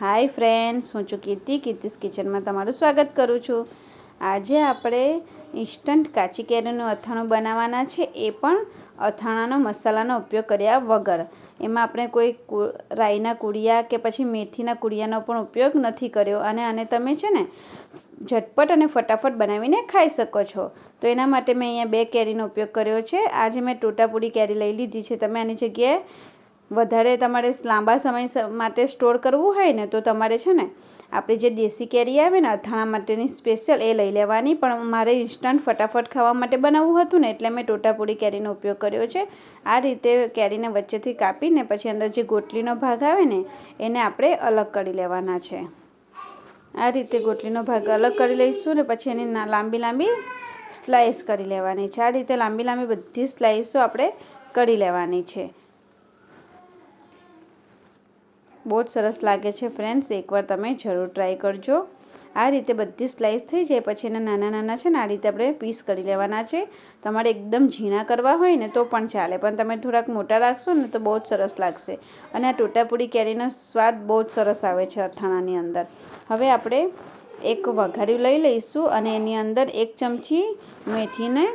Hi friends, હું છું કીર્તિ. કીર્તિસ કિચનમાં તમારું સ્વાગત કરું છું. આજે આપણે ઇન્સ્ટન્ટ કાચી કેરીનું અથાણું બનાવવાના છે. એ પણ અથાણાનો મસાલાનો ઉપયોગ કર્યા વગર. એમાં આપણે કોઈ રાઈના કુડિયા કે પછી મેથીના કુડિયાનો પણ ઉપયોગ નથી કર્યો. અને આને તમે છે ને, ઝટપટ અને ફટાફટ બનાવીને ખાઈ શકો છો. તો એના માટે મેં અહીંયા બે કેરીનો ઉપયોગ કર્યો છે. આજે મેં ટોટાપુડી કેરી લઈ લીધી છે. તમે આની જગ્યાએ વધારે તમારે લાંબા સમય માટે સ્ટોર કરવું હોય ને તો તમારે છે ને, આપણે જે દેશી કેરી આવે ને, અથાણા માટેની સ્પેશિયલ એ લઈ લેવાની. પણ મારે ઇન્સ્ટન્ટ ફટાફટ ખાવા માટે બનાવવું હતું ને, એટલે મેં ટોટાપુડી કેરીનો ઉપયોગ કર્યો છે. આ રીતે કેરીને વચ્ચેથી કાપીને, પછી અંદર જે ગોટલીનો ભાગ આવે ને, એને આપણે અલગ કરી લેવાના છે. આ રીતે ગોટલીનો ભાગ અલગ કરી લઈશું ને, પછી એની લાંબી લાંબી સ્લાઈસ કરી લેવાની છે. આ રીતે લાંબી લાંબી બધી સ્લાઈસો આપણે કરી લેવાની છે. બહુ જ સરસ લાગે છે ફ્રેન્ડ્સ એકવાર તમે જરૂર ટ્રાય કરજો. આ રીતે બધી સ્લાઇસ થઈ જાય, પછી એના નાના નાના છે ને, આ રીતે આપણે પીસ કરી લેવાના છે. તમારે એકદમ ઝીણા કરવા હોય ને, તો પણ ચાલે. પણ તમે થોડાક મોટા રાખશો ને, તો બહુ જ સરસ લાગશે. અને આ ટોટાપુડી કેરીનો સ્વાદ બહુ જ સરસ આવે છે, અથાણાની અંદર. હવે આપણે એક વઘાર્યું લઈ લઈશું અને એની અંદર એક ચમચી મેથીને,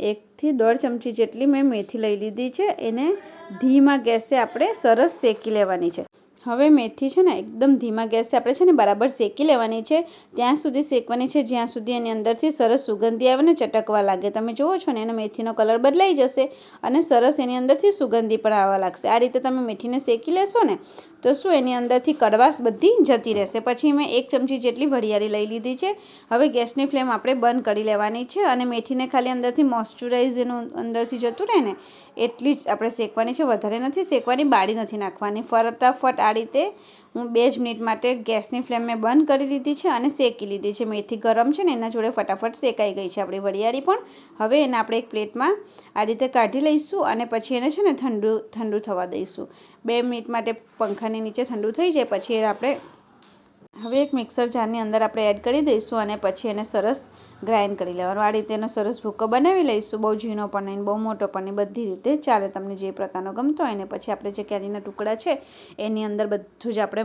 એકથી દોઢ ચમચી જેટલી મેં મેથી લઈ લીધી છે. એને ધીમા ગેસે આપણે સરસ શેકી લેવાની છે. હવે મેથી છે ને એકદમ ધીમા ગેસે આપણે છે ને બરાબર શેકી લેવાની છે. ત્યાં સુધી શેકવાની છે, જ્યાં સુધી એની અંદરથી સરસ સુગંધી આવે ને ચટકવા લાગે. તમે જુઓ છો ને એનો મેથીનો કલર બદલાઈ જશે અને સરસ એની અંદરથી સુગંધી પણ આવવા લાગશે. આ રીતે તમે મેથીને શેકી લેશો ને તો શું એની અંદરથી કડવાશ બધી જતી રહેશે. પછી મેં એક ચમચી જેટલી વરિયાળી લઈ લીધી છે. હવે ગેસની ફ્લેમ આપણે બંધ કરી લેવાની છે અને મેથીને ખાલી અંદરથી મોઇશ્ચરાઇઝ એનું અંદરથી જતું રહે ને એટલી જ આપણે શેકવાની છે. વધારે નથી શેકવાની, બાળી નથી નાખવાની. ફટાફટ આ રીતે હું બે જ મિનિટ માટે ગેસની ફ્લેમ મેં બંધ કરી લીધી છે અને શેકી લીધી છે. મેથી ગરમ છે ને એના જોડે ફટાફટ શેકાઈ ગઈ છે આપણી વરિયાળી પણ. હવે એને આપણે એક પ્લેટમાં આ રીતે કાઢી લઈશું અને પછી એને છે ને ઠંડુ ઠંડુ થવા દઈશું. બે મિનિટ માટે પંખાની નીચે ઠંડુ થઈ જાય, પછી આપણે હવે એક મિક્સર જારની અંદર આપણે એડ કરી દઈશું અને પછી એને સરસ ગ્રાઇન્ડ કરી લેવાનું. આ રીતે એનો સરસ ભૂકો બનાવી લઈશું. બહુ ઝીણો પણ નહીં, બહુ મોટો પણ નહીં, બધી રીતે ચાલે તમને જે પ્રકારનો ગમતો હોય ને પછી આપણે જે કેરીના ટુકડા છે, એની અંદર બધું જ આપણે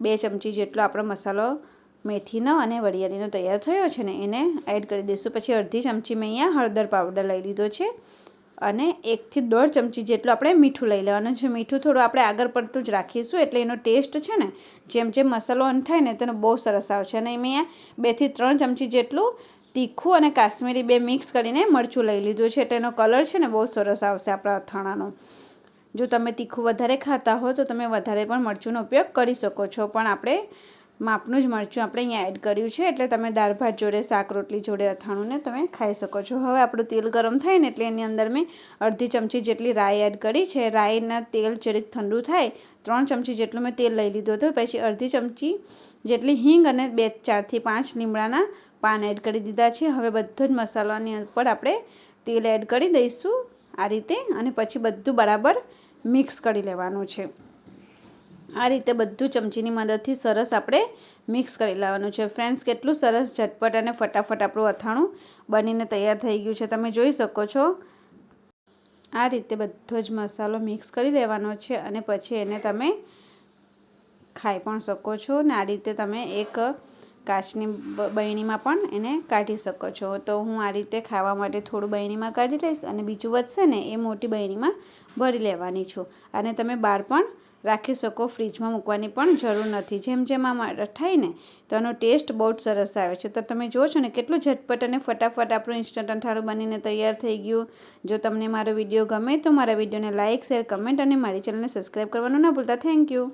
બે ચમચી જેટલો આપણો મસાલો મેથીનો અને વરિયાળીનો તૈયાર થયો છે ને એને એડ કરી દઈશું. પછી અડધી ચમચી મેં અહીંયા હળદર પાવડર લઈ લીધો છે. અને એકથી દોઢ ચમચી જેટલું આપણે મીઠું લઈ લેવાનું છે. મીઠું થોડું આપણે આગળ પડતું જ રાખીશું એટલે એનો ટેસ્ટ છે ને, જેમ જેમ મસાલો અન થાય ને તેનો બહુ સરસ આવશે. અને મેં બેથી ત્રણ ચમચી જેટલું તીખું અને કાશ્મીરી બે મિક્સ કરીને મરચું લઈ લીધું છે. એટલે એનો કલર છે ને બહુ સરસ આવશે આપણા અથાણાનો. જો તમે તીખું વધારે ખાતા હો તો તમે વધારે પણ મરચુંનો ઉપયોગ કરી શકો છો. પણ આપણે માપનું જ મરચું આપણે અહીંયા એડ કર્યું છે, એટલે તમે દાળ, ભાત જોડે, શાક, રોટલી જોડે અથાણુંને તમે ખાઈ શકો છો. હવે આપણું તેલ ગરમ થાય ને એટલે એની અંદર મેં અડધી ચમચી જેટલી રાઈ એડ કરી છે. રાઈના તેલ જરીક ઠંડુ થાય, ત્રણ ચમચી જેટલું મેં તેલ લઈ લીધું હતું, પછી અડધી ચમચી જેટલી હિંગ અને બે, ચારથી પાંચ લીમડાના પાન એડ કરી દીધા છે. હવે બધો જ મસાલાની ઉપર આપણે તેલ એડ કરી દઈશું આ રીતે અને પછી બધું બરાબર મિક્સ કરી લેવાનું છે. આ રીતે બધું ચમચીની મદદથી સરસ આપણે મિક્સ કરી લેવાનું છે. ફ્રેન્ડ્સ, કેટલું સરસ ઝટપટ અને ફટાફટ આપણું અથાણું બનીને તૈયાર થઈ ગયું છે. તમે જોઈ શકો છો. આ રીતે બધો જ મસાલો મિક્સ કરી લેવાનો છે અને પછી એને તમે ખાઈ પણ શકો છો ને આ રીતે તમે એક કાચની બહેણીમાં પણ એને કાઢી શકો છો. તો હું આ રીતે ખાવા માટે થોડું બહેણીમાં કાઢી લઈશ અને બીજું વધશે ને એ મોટી બહેણીમાં ભરી લેવાની છું. અને તમે બહાર પણ રાખી શકો ફ્રીજમાં મૂકવાની પણ જરૂર નથી. જેમ જેમ આ રઠાય ને, તો એનો ટેસ્ટ બહુ જ સરસ આવે છે. તો તમે જુઓ છો ને, કેટલું ઝટપટ અને ફટાફટ આપણું ઇન્સ્ટન્ટ અંઠાળું બનીને તૈયાર થઈ ગયું. જો તમને મારો વીડિયો ગમે તો મારા વિડીયોને લાઇક શેર કમેન્ટ અને મારી ચેનલને સબસ્ક્રાઈબ કરવાનું ના ભૂલતા. Thank you